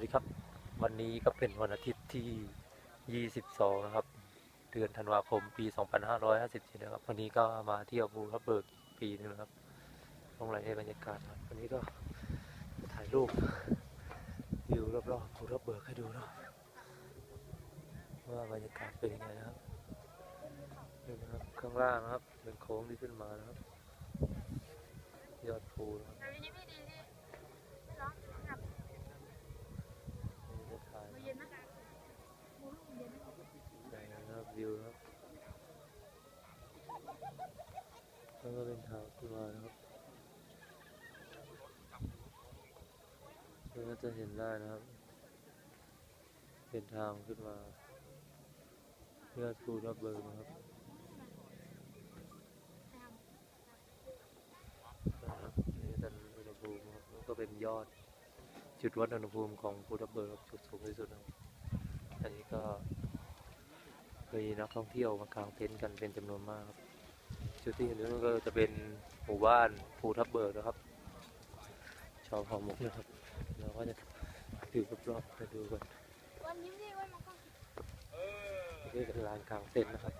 วัสดีครับ วันนี้ก็เป็นวันอาทิตย์ที่ 22 นะครับ เดือนธันวาคมปี 2554นะครับ วันนี้ก็มาเที่ยวภูทับเบิกอีกปีหนึงนะครับต้องไรให้บรรยากาศครับวันนี้ก็ถ่ายรูปวิวรอบๆภูทับเบิกให้ดูเนาะว่าบรรยากาศเป็นยังไงนะครับนี่นะครับข้างล่างนะครับเป็นโค้งที่ขึ้นมานะครับ ยอดภูนะครับนี่จะถ่ายนะครับใหญ่นะครับวิวนะครับแล้วก็เป็นทางขึ้นมานะครับ แล้วก็จะเห็นได้นะครับ เป็นทางขึ้นมายอดภูทับเบิรับนะครับนี่เป็นอุณหภูมิครับแล้วก็เป็นยอด จุดวัดอุณหภูมิของภูทับเบิรับจุดสูงที่สุดนะครับอันนี้ก็มีนักท่องเที่ยวมากางเต็นท์กันเป็นจำนวนมากครับจุดที่เห็นนี่ก็จะเป็นหมู่บ้านภูทับเบิกนะครับ ชาวเผ่าหมกนะครับ เราก็จะดูรอบๆไปดูกันวันยิ้มดิวันมันก็นี่เป็นลานกลางเต็นท์นะครับ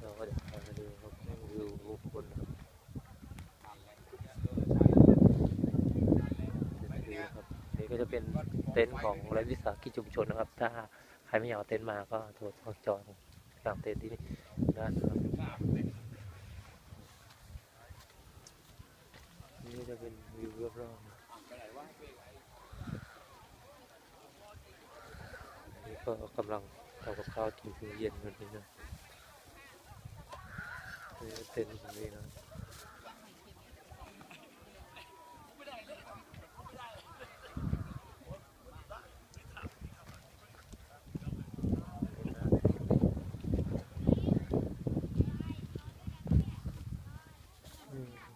เราก็จะพาไปดูครับวิวบุคคนะครับนี่ก็จะเป็นเต็นท์ของรัฐวิสาหกิจชุมชนนะครับ ถ้าใครไม่อยากเอาเต็นท์มาก็โทรจองกลางเต็นท์ที่นี่ได้นะครับนี่จะเป็น วิวรอบๆนะนี่ก็กำลังทำกับข้าวกินเย็นวันนี้นะเต็นท์ตรงนี้นะ อืม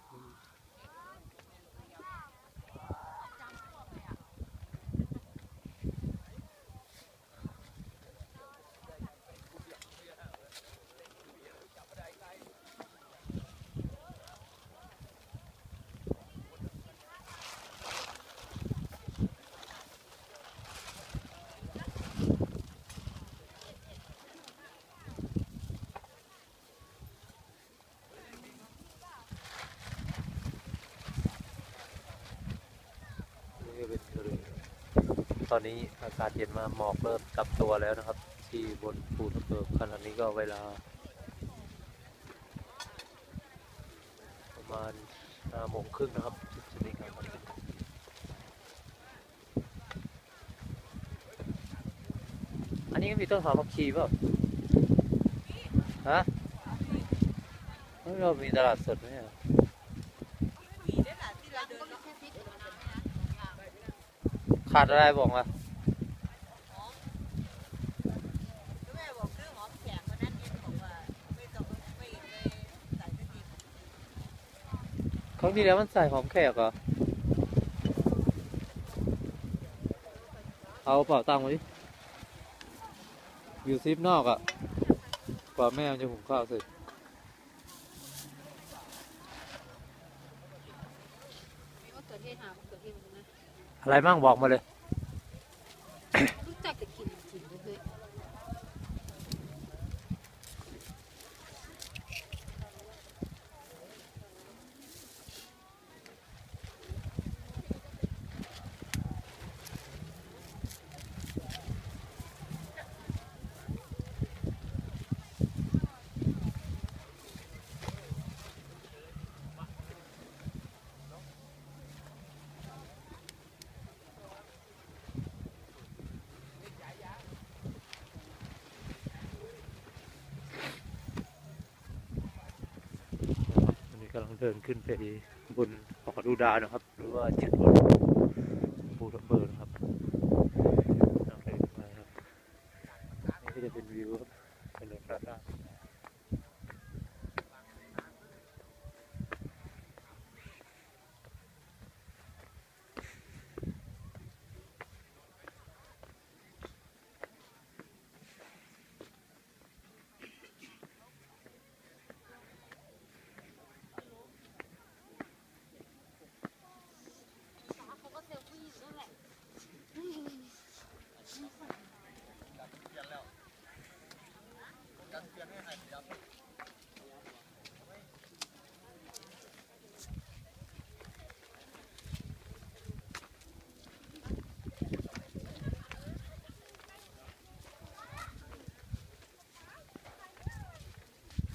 นี่ก็เป็นทะเล ตอนนี้อากาศเย็นมาหมอกเริ่มจับตัวแล้วนะครับ ที่บนภูทับเบิกขณะนี้ก็เวลา ประมาณห้าโมงครึ่งนะครับจุดชนิดการขึ้นอันนี้ก็มีต้นหอมผักชีเปล่าฮะเฮ้ยเรามีตลาดสดไหมอะ ขาดอะไรบอกมาครั้งที่แล้วมันใส่หอมแขกเหรอ เอาเป่าตังค์มาดิอยู่ซิปนอกอะ่ะกว่าแม่มันจะหุงข้าวเสร็จมะเขือเทศหามะเขือเทศมันนะ อะไรบ้างบอกมาเลย รู้จักแต่กินกินเลย อันนี้กำลัง เดินขึ้นไปบนหอดูดาวนะครับ หรือว่าจุดบนภูทับเบิกนะครับกำลังเดินมาครับนี่ก็จะเป็นวิวครับเป็นเรื่องราว เ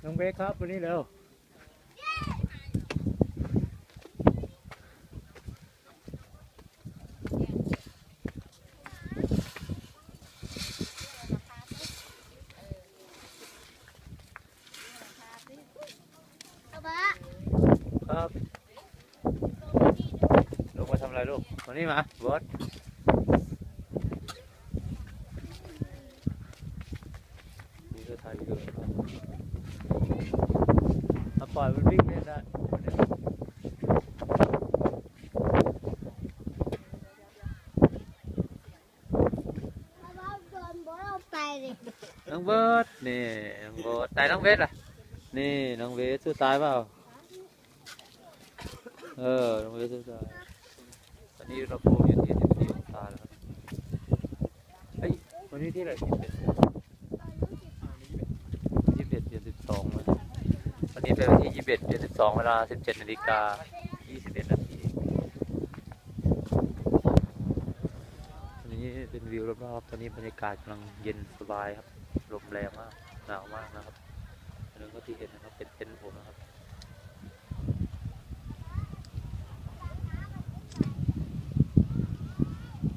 น้องเบคครับวันนี้เร็วเอาบะครับลงมาทำอะไรลูกมานี่มาบอสนี่ก็ถ่ายวิดีโอครับเอาปล่อยมันวิ่งเล่นได้ เอาบะโดนบอลเอาไปเลย น้องเบิร์ดนี่น้ องเบิร์ดตายน้องเวสล่ะ นี่น้องเวสสู้ตายเปล่า เออ น้องเวสสู้ตาย ตอนนี้อุณหภูมิอยู่ที่14องศาแล้วครับ เฮ้ย วันนี้ที่ไหนยี่สิบเอ็ดยี่สิบเอ็ดเดือนสิบสองวันนี้เป็นวันที่ยี่สิบเอ็ดเดือนสิบสองเวลาสิบเจ็ดนาฬิกายี่สิบเอ็ดนาทีอันนี้เป็นวิวรอบๆ ตอนนี้บรรยากาศกำลังเย็นสบายครับ ลมแรงมาก หนาวมากนะครับ ก็ที่เห็นนะครับเป็นเต็นท์ผมนะครับ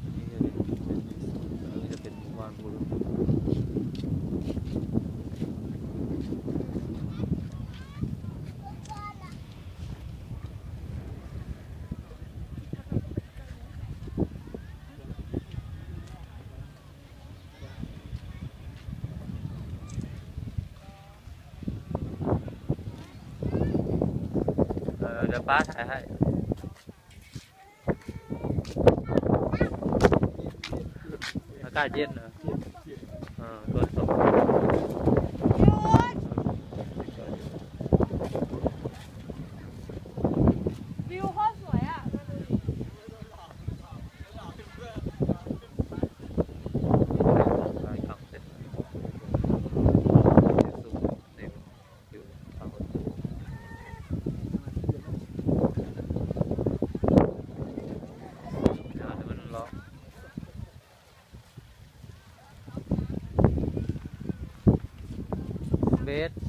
อันนี้จะเป็นอันนี้จะเป็นหมู่บ้านบุรุษ เออเดี๋ยวป้าถ่ายให้ อากาศเย็นเหรอเออตัวตก วิวโคตรสวยอะ ถ่ายคำเสร็จสูงเต็มอยู่ทางบนสูงเดี๋ยวมันร้อน เบส